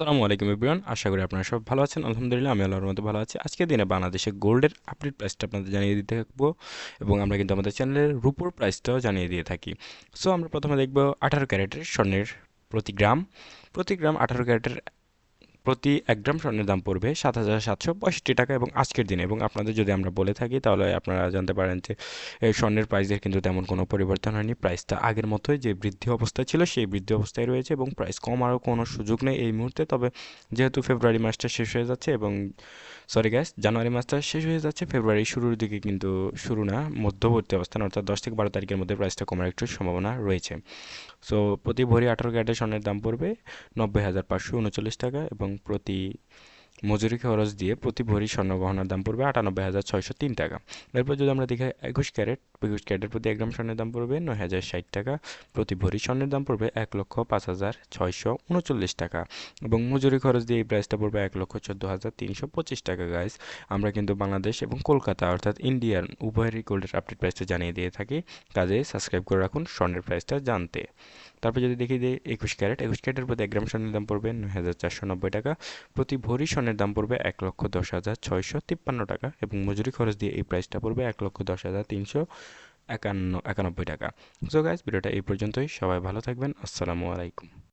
আসসালামু আলাইকুম এভরিওয়ান, আশা করি আপনারা সব ভালো আছেন। আলহামদুলিল্লাহ, আমি আল্লাহর মতো ভালো আছি। আজকের দিনে বাংলাদেশে গোল্ডের আপডেট প্রাইসটা আপনাদের জানিয়ে দিতে থাকব এবং আমরা কিন্তু আমাদের চ্যানেলের রুপোর প্রাইসটাও জানিয়ে দিয়ে থাকি। সো আমরা প্রথমে দেখব আঠারো ক্যারেটের স্বর্ণের প্রতি গ্রাম। প্রতি গ্রাম আঠারো ক্যারেটের প্রতি এক গ্রাম স্বর্ণের দাম পড়বে সাত হাজার সাতশো পঁয়ষট্টি টাকা এবং আজকের দিনে। এবং আপনাদের যদি আমরা বলে থাকি, তাহলে আপনারা জানতে পারেন যে স্বর্ণের প্রাইসের কিন্তু তেমন কোনো পরিবর্তন হয়নি। প্রাইসটা আগের মতোই যে বৃদ্ধি অবস্থায় ছিল, সেই বৃদ্ধি অবস্থায় রয়েছে এবং প্রাইস কমারও কোনো সুযোগ নেই এই মুহূর্তে। তবে যেহেতু ফেব্রুয়ারি মাসটা শেষ হয়ে যাচ্ছে এবং সরি গ্যাস জানুয়ারি মাসটা শেষ হয়ে যাচ্ছে ফেব্রুয়ারি শুরুর দিকে কিন্তু শুরু না, মধ্যবর্তী অবস্থান, অর্থাৎ দশ থেকে বারো তারিখের মধ্যে প্রাইসটা কমার একটু সম্ভাবনা রয়েছে। সো প্রতি ভরি আঠারো ক্যারেটের স্বর্ণের দাম পড়বে নব্বই হাজার পাঁচশো উনচল্লিশ টাকা এবং প্রতি মজুরি খরচ দিয়ে প্রতি ভরি স্বর্ণ গহনার দাম পড়বে আটানব্বই হাজার ছয়শো তিন টাকা। এরপর যদি আমরা দেখি একুশ ক্যারেট, একুশ ক্যারেটের প্রতি এক গ্রাম স্বর্ণের দাম পড়বে নয় হাজার ষাট টাকা। প্রতি ভরি স্বর্ণের দাম পড়বে এক লক্ষ পাঁচ হাজার ছয়শো উনচল্লিশ টাকা। এবং মজুরি খরচ দিয়ে এই প্রাইসটা পড়বে এক লক্ষ চোদ্দ হাজার তিনশো পঁচিশ টাকা গাইস আমরা কিন্তু বাংলাদেশ এবং কলকাতা, অর্থাৎ ইন্ডিয়ান উভয়েরই গোল্ডের আপডেট প্রাইসটা জানিয়ে দিয়ে থাকি। কাজে সাবস্ক্রাইব করে রাখুন স্বর্ণের প্রাইসটা জানতে। তারপর যদি দেখি যে একুশ ক্যারেট, একুশ ক্যারেটের প্রতি এক গ্রাম স্বর্ণের দাম পড়বে নয় হাজার চারশো নব্বই টাকা। প্রতি ভরি স্বর্ণের দাম পড়বে এক লক্ষ দশ হাজার ছয়শো তিপ্পান্ন টাকা এবং মজুরি খরচ দিয়ে এই প্রাইসটা পড়বে এক লক্ষ দশ হাজার তিনশো একান্ন, একানব্বই টাকা। সো গাইজ ভিডিওটা এই পর্যন্তই। সবাই ভালো থাকবেন। আসসালামু আলাইকুম।